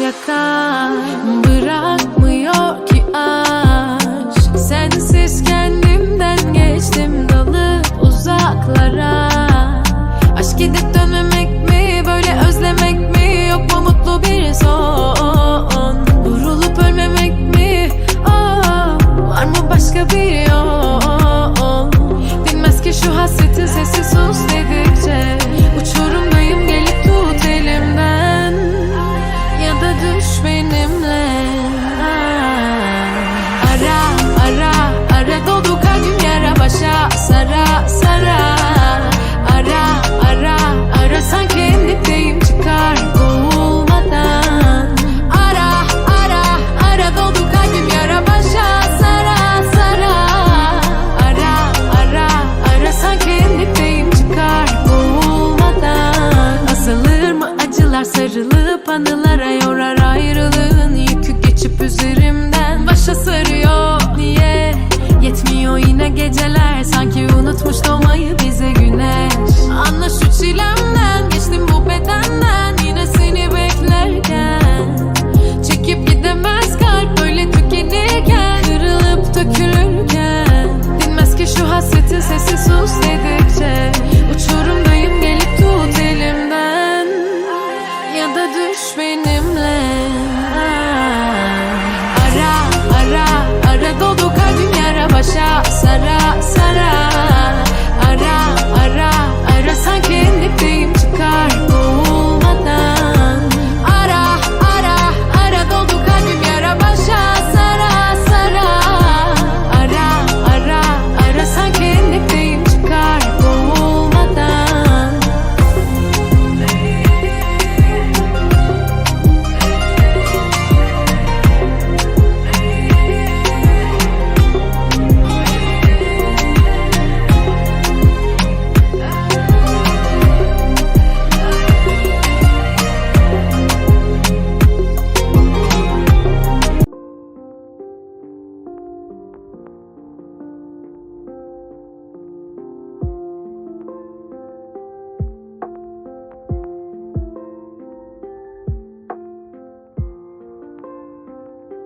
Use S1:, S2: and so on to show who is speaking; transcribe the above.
S1: yakar Bırakmıyor ki aşk. Sensiz kendimden geçtim dalıp uzaklara. Aşk gidip dönmemek mi böyle özlemek mi? Yok mu mutlu bir son? Vurulup ölmemek mi? Aa, Var mı başka bir yol sarılıp anılara yorar ayrılığın. Yükü geçip üzeri